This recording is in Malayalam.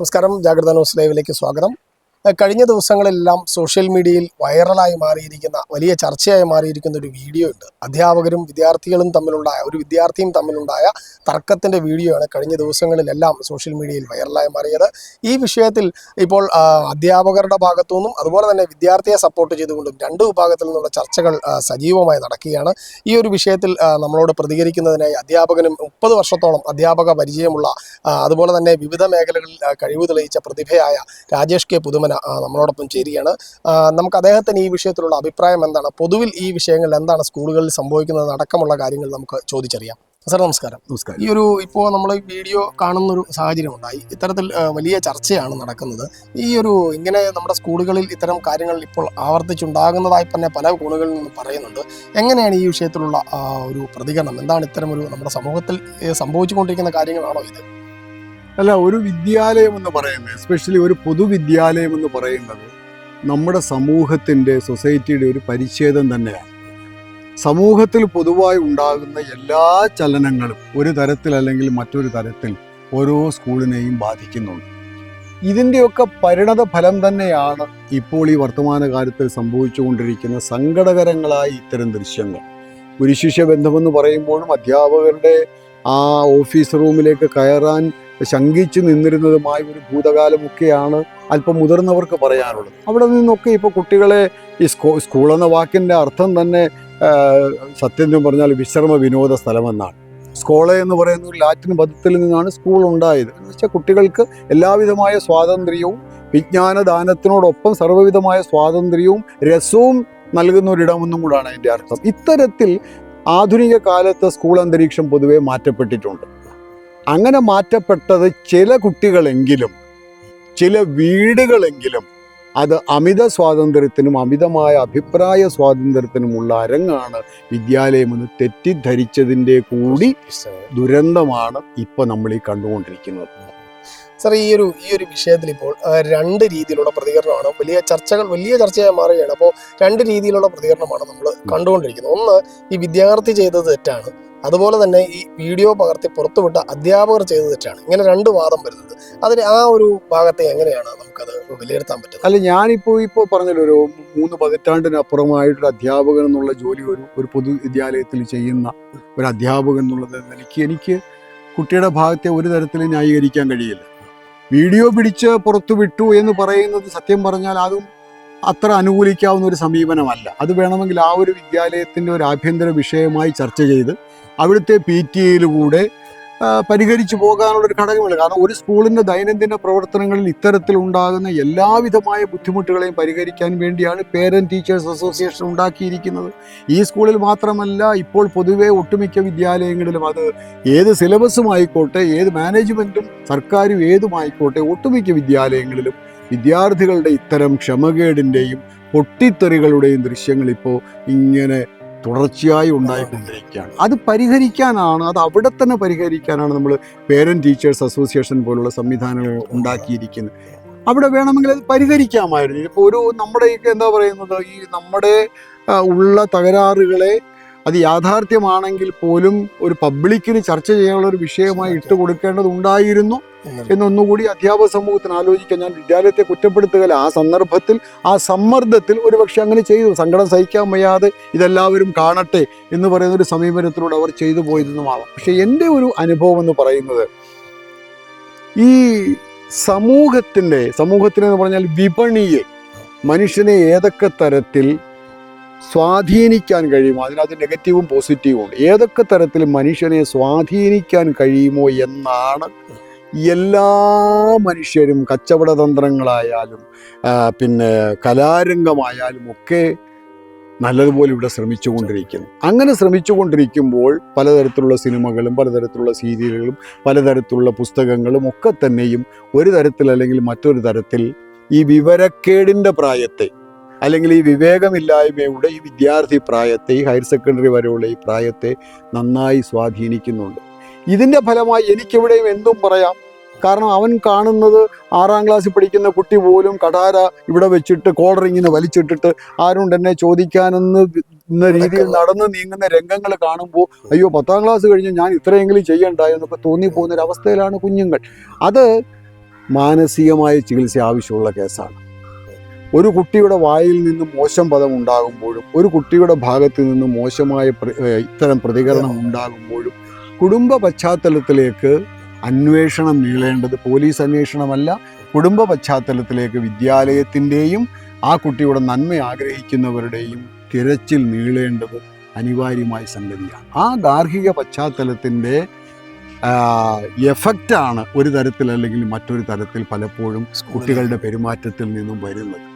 നമസ്കാരം. ജാഗ്രത ന്യൂസ് ലൈവിലേക്ക് സ്വാഗതം. കഴിഞ്ഞ ദിവസങ്ങളെല്ലാം സോഷ്യൽ മീഡിയയിൽ വൈറലായി മാറിയിരിക്കുന്ന വലിയ ചർച്ചയായി മാറിയിരിക്കുന്ന ഒരു വീഡിയോ ഉണ്ട്. അധ്യാപകരും വിദ്യാർത്ഥികളും തമ്മിലുണ്ടായ ഒരു വിദ്യാർത്ഥിയും തമ്മിലുണ്ടായ തർക്കത്തിന്റെ വീഡിയോ ആണ് കഴിഞ്ഞ ദിവസങ്ങളിലെല്ലാം സോഷ്യൽ മീഡിയയിൽ വൈറലായി മാറിയത്. ഈ വിഷയത്തിൽ ഇപ്പോൾ അധ്യാപകരുടെ ഭാഗത്തു നിന്നും അതുപോലെ തന്നെ വിദ്യാർത്ഥിയെ സപ്പോർട്ട് ചെയ്തുകൊണ്ടും രണ്ട് വിഭാഗത്തിൽ നിന്നുള്ള ചർച്ചകൾ സജീവമായി നടക്കുകയാണ്. ഈ ഒരു വിഷയത്തിൽ നമ്മളോട് പ്രതികരിക്കുന്നതിനായി അധ്യാപകനും മുപ്പത് വർഷത്തോളം അധ്യാപക പരിചയമുള്ള അതുപോലെ തന്നെ വിവിധ മേഖലകളിൽ കഴിവ് തെളിയിച്ച പ്രതിഭയായ രാജേഷ് കെ. പുതുമന നമ്മളോടൊപ്പം ചേരുകയാണ്. നമുക്ക് അദ്ദേഹത്തിന് ഈ വിഷയത്തിലുള്ള അഭിപ്രായം എന്താണ്? പൊതുവിൽ ഈ വിഷയങ്ങളിൽ എന്താണ് സ്കൂളുകളിൽ സംഭവിക്കുന്നത്? അടക്കമുള്ള കാര്യങ്ങൾ നമുക്ക് ചോദിച്ചറിയാം. സാർ നമസ്കാരം. നമസ്കാരം. ഈ ഒരു ഇപ്പോൾ നമ്മൾ വീഡിയോ കാണുന്ന ഒരു സാഹചര്യം ഉണ്ടായി ഇത്തരത്തിൽ വലിയ ചർച്ചയാണ് നടക്കുന്നത്. ഈ ഒരു ഇങ്ങനെ നമ്മുടെ സ്കൂളുകളിൽ ഇത്തരം കാര്യങ്ങൾ ഇപ്പോൾ ആവർത്തിച്ചുണ്ടാകുന്നതായി തന്നെ പല കോണുകളിൽ നിന്നും പറയുന്നുണ്ട്. എങ്ങനെയാണ് ഈ വിഷയത്തിലുള്ള ഒരു പ്രതികരണം? എന്താണ് ഇത്തരം ഒരു നമ്മുടെ സമൂഹത്തിൽ സംഭവിച്ചുകൊണ്ടിരിക്കുന്ന കാര്യങ്ങളാണോ ഇത്? അല്ല ഒരു വിദ്യാലയം എന്ന് പറയുന്നത് എസ്പെഷ്യലി ഒരു പൊതുവിദ്യാലയം എന്ന് പറയുന്നത് നമ്മുടെ സമൂഹത്തിന്റെ സൊസൈറ്റിയുടെ ഒരു പരിച്ഛേദം തന്നെയാണ്. സമൂഹത്തിൽ പൊതുവായി ഉണ്ടാകുന്ന എല്ലാ ചലനങ്ങളും ഒരു തരത്തിൽ അല്ലെങ്കിൽ മറ്റൊരു തരത്തിൽ ഓരോ സ്കൂളിനെയും ബാധിക്കുന്നുണ്ട്. ഇതിന്റെയൊക്കെ പരിണത ഫലം തന്നെയാണ് ഇപ്പോൾ ഈ വർത്തമാനകാലത്തിൽ സംഭവിച്ചുകൊണ്ടിരിക്കുന്ന സങ്കടകരങ്ങളായ ഇത്തരം ദൃശ്യങ്ങൾ. ഗുരുശിഷ്യ ബന്ധമെന്ന് പറയുമ്പോഴും അധ്യാപകരുടെ ആ ഓഫീസ് റൂമിലേക്ക് കയറാൻ ശങ്കിച്ചു നിന്നിരുന്നതുമായ ഒരു ഭൂതകാലമൊക്കെയാണ് അല്പം മുതിർന്നവർക്ക് പറയാനുള്ളത് അവിടെ നിന്നൊക്കെ ഇപ്പോൾ കുട്ടികളെ ഈ സ്കൂ സ്കൂൾ എന്ന വാക്കിന്റെ അർത്ഥം തന്നെ സത്യം പറഞ്ഞാൽ വിശ്രമ വിനോദ സ്ഥലമെന്നാണ്. സ്കോള എന്ന് പറയുന്ന ഒരു ലാറ്റിൻ പദത്തിൽ നിന്നാണ് സ്കൂൾ ഉണ്ടായത്. എന്ന് വെച്ചാൽ കുട്ടികൾക്ക് എല്ലാവിധമായ സ്വാതന്ത്ര്യവും വിജ്ഞാനദാനത്തിനോടൊപ്പം സർവവിധമായ സ്വാതന്ത്ര്യവും രസവും നൽകുന്ന ഒരിടമെന്നും കൂടാണ് അതിന്റെ അർത്ഥം. ഇത്തരത്തിൽ ആധുനിക കാലത്ത് സ്കൂൾ അന്തരീക്ഷം പൊതുവെ മാറ്റപ്പെട്ടിട്ടുണ്ട്. അങ്ങനെ മാറ്റപ്പെട്ടത് ചില കുട്ടികളെങ്കിലും ചില വീടുകളെങ്കിലും അത് അമിത സ്വാതന്ത്ര്യത്തിനും അമിതമായ അഭിപ്രായ സ്വാതന്ത്ര്യത്തിനുമുള്ള അരങ്ങാണ് വിദ്യാലയം എന്ന് തെറ്റിദ്ധരിച്ചതിന്റെ കൂടി ദുരന്തമാണ് ഇപ്പൊ നമ്മൾ ഈ കണ്ടുകൊണ്ടിരിക്കുന്നത്. സർ ഈ ഒരു ഈ ഒരു വിഷയത്തിൽ ഇപ്പോൾ രണ്ട് രീതിയിലുള്ള പ്രതികരണമാണ് വലിയ ചർച്ചകൾ വലിയ ചർച്ചയായി മാറുകയാണ്. അപ്പോൾ രണ്ട് രീതിയിലുള്ള പ്രതികരണമാണ് നമ്മൾ കണ്ടുകൊണ്ടിരിക്കുന്നത്. ഒന്ന് ഈ വിദ്യാർത്ഥി ചെയ്തത് തെറ്റാണ്. അതുപോലെ തന്നെ ഈ വീഡിയോ പകർത്തി പുറത്തുവിട്ട അധ്യാപകർ ചെയ്തു തെറ്റാണ്. ഇങ്ങനെ രണ്ട് വാദം വരുന്നത്. അതിന് ആ ഒരു ഭാഗത്തെ എങ്ങനെയാണ് നമുക്കത് വിലയിരുത്താൻ പറ്റുന്നത്? അല്ല ഞാനിപ്പോൾ ഇപ്പോൾ പറഞ്ഞല്ലോ ഒരു മൂന്ന് പതിറ്റാണ്ടിനപ്പുറമായിട്ടൊരു അധ്യാപകൻ എന്നുള്ള ജോലി ഒരു ഒരു പൊതുവിദ്യാലയത്തിൽ ചെയ്യുന്ന ഒരു അധ്യാപകൻ എന്നുള്ളത് എനിക്ക് എനിക്ക് കുട്ടിയുടെ ഭാഗത്തെ ഒരു തരത്തിൽ ന്യായീകരിക്കാൻ കഴിയില്ല. വീഡിയോ പിടിച്ച് പുറത്തു വിട്ടു എന്ന് പറയുന്നത് സത്യം പറഞ്ഞാൽ അതും അത്ര അനുകൂലിക്കാവുന്ന ഒരു സമീപനമല്ല. അത് വേണമെങ്കിൽ ആ ഒരു വിദ്യാലയത്തിന്റെ ഒരു ആഭ്യന്തര വിഷയമായി ചർച്ച ചെയ്ത് അവിടുത്തെ പി ടി എയിലൂടെ പരിഹരിച്ചു പോകാനുള്ളൊരു ഘടകമില്ല. കാരണം ഒരു സ്കൂളിന്റെ ദൈനംദിന പ്രവർത്തനങ്ങളിൽ ഇത്തരത്തിൽ ഉണ്ടാകുന്ന എല്ലാവിധമായ ബുദ്ധിമുട്ടുകളെയും പരിഹരിക്കാൻ വേണ്ടിയാണ് പേരന്റ് ടീച്ചേഴ്സ് അസോസിയേഷൻ ഉണ്ടാക്കിയിരിക്കുന്നത്. ഈ സ്കൂളിൽ മാത്രമല്ല ഇപ്പോൾ പൊതുവേ ഒട്ടുമിക്ക വിദ്യാലയങ്ങളിലും അത് ഏത് സിലബസും ആയിക്കോട്ടെ ഏത് മാനേജ്മെന്റും സർക്കാരും ഏതുമായിക്കോട്ടെ ഒട്ടുമിക്ക വിദ്യാലയങ്ങളിലും വിദ്യാർത്ഥികളുടെ ഇത്തരം ക്ഷമകേടിന്റെയും പൊട്ടിത്തെറികളുടെയും ദൃശ്യങ്ങൾ ഇപ്പോൾ ഇങ്ങനെ തുടർച്ചയായി ഉണ്ടായിക്കൊണ്ടിരിക്കുകയാണ്. അത് പരിഹരിക്കാനാണ് അത് അവിടെ തന്നെ പരിഹരിക്കാനാണ് നമ്മൾ പേരന്റ് ടീച്ചേഴ്സ് അസോസിയേഷൻ പോലുള്ള സംവിധാനങ്ങൾ ഉണ്ടാക്കിയിരിക്കുന്നത്. അവിടെ വേണമെങ്കിൽ അത് പരിഹരിക്കാമായിരുന്നു. ഇപ്പോൾ ഒരു നമ്മുടെ എന്താ പറയുന്നത് ഈ നമ്മുടെ ഉള്ള തകരാറുകളെ അത് യാഥാർത്ഥ്യമാണെങ്കിൽ പോലും ഒരു പബ്ലിക്കിന് ചർച്ച ചെയ്യാനുള്ള ഒരു വിഷയമായി ഇട്ട് കൊടുക്കേണ്ടതുണ്ടായിരുന്നു എന്നൊന്നുകൂടി അധ്യാപക സമൂഹത്തിന് ആലോചിക്കാൻ ഞാൻ വിദ്യാലയത്തെ കുറ്റപ്പെടുത്തുകയില്ല. ആ സന്ദർഭത്തിൽ ആ സമ്മർദ്ദത്തിൽ ഒരുപക്ഷെ അങ്ങനെ ചെയ്തു. സങ്കടം സഹിക്കാൻ വയ്യാതെ ഇതെല്ലാവരും കാണട്ടെ എന്ന് പറയുന്ന ഒരു സമീപനത്തിലൂടെ അവർ ചെയ്തു പോയതെന്നുമാവാം. പക്ഷെ എന്റെ ഒരു അനുഭവം എന്ന് പറയുന്നത് ഈ സമൂഹത്തിന്റെ സമൂഹത്തിനെന്ന് പറഞ്ഞാൽ വിപണിയെ മനുഷ്യനെ ഏതൊക്കെ തരത്തിൽ സ്വാധീനിക്കാൻ കഴിയുമോ? അതിനകത്ത് നെഗറ്റീവും പോസിറ്റീവും ഉണ്ട്. ഏതൊക്കെ തരത്തിൽ മനുഷ്യനെ സ്വാധീനിക്കാൻ കഴിയുമോ എന്നാണ് എല്ലാ മനുഷ്യരും കച്ചവട തന്ത്രങ്ങളായാലും പിന്നെ കലാരംഗമായാലും ഒക്കെ നല്ലതുപോലെ ഇവിടെ ശ്രമിച്ചുകൊണ്ടിരിക്കുന്നു. അങ്ങനെ ശ്രമിച്ചുകൊണ്ടിരിക്കുമ്പോൾ പലതരത്തിലുള്ള സിനിമകളും പലതരത്തിലുള്ള സീരിയലുകളും പലതരത്തിലുള്ള പുസ്തകങ്ങളും ഒക്കെ തന്നെയും ഒരു തരത്തിൽ അല്ലെങ്കിൽ മറ്റൊരു തരത്തിൽ ഈ വിവരക്കേടിന്റെ പ്രായത്തെ അല്ലെങ്കിൽ ഈ വിവേകമില്ലായ്മയുടെ ഈ വിദ്യാർത്ഥി പ്രായത്തെ ഈ ഹയർ സെക്കൻഡറി വരെയുള്ള ഈ പ്രായത്തെ നന്നായി സ്വാധീനിക്കുന്നുണ്ട്. ഇതിന്റെ ഫലമായി എനിക്കിവിടെയും എന്തും പറയാം. കാരണം അവൻ കാണുന്നത് ആറാം ക്ലാസ്സിൽ പഠിക്കുന്ന കുട്ടി പോലും കടാര ഇവിടെ വെച്ചിട്ട് കോളർ ഇങ്ങനെ വലിച്ചിട്ടിട്ട് ആരും എന്നെ ചോദിക്കാനെന്ന് രീതിയിൽ നടന്ന് നീങ്ങുന്ന രംഗങ്ങൾ കാണുമ്പോൾ അയ്യോ പത്താം ക്ലാസ് കഴിഞ്ഞ് ഞാൻ ഇത്രയെങ്കിലും ചെയ്യണ്ട എന്നൊക്കെ അവസ്ഥയിലാണ് കുഞ്ഞുങ്ങൾ. അത് മാനസികമായ ചികിത്സ ആവശ്യമുള്ള കേസാണ് ഒരു കുട്ടിയുടെ വായിൽ നിന്ന് മോശം പദം ഉണ്ടാകുമ്പോഴും ഒരു കുട്ടിയുടെ ഭാഗത്ത് നിന്ന് മോശമായ ഇത്തരം പ്രതികരണം ഉണ്ടാകുമ്പോഴും കുടുംബ പശ്ചാത്തലത്തിലേക്ക് അന്വേഷണം നീളേണ്ടത് പോലീസ് അന്വേഷണമല്ല കുടുംബ പശ്ചാത്തലത്തിലേക്ക് വിദ്യാലയത്തിന്റെയും ആ കുട്ടിയുടെ നന്മ ആഗ്രഹിക്കുന്നവരുടെയും തിരച്ചിൽ നീളേണ്ടത് അനിവാര്യമായ സംഗതിയാണ്. ആ ഗാർഹിക പശ്ചാത്തലത്തിന്റെ എഫക്റ്റാണ് ഒരു തരത്തിൽ അല്ലെങ്കിൽ മറ്റൊരു തരത്തിൽ പലപ്പോഴും കുട്ടികളുടെ പെരുമാറ്റത്തിൽ നിന്നും വരുന്നത്.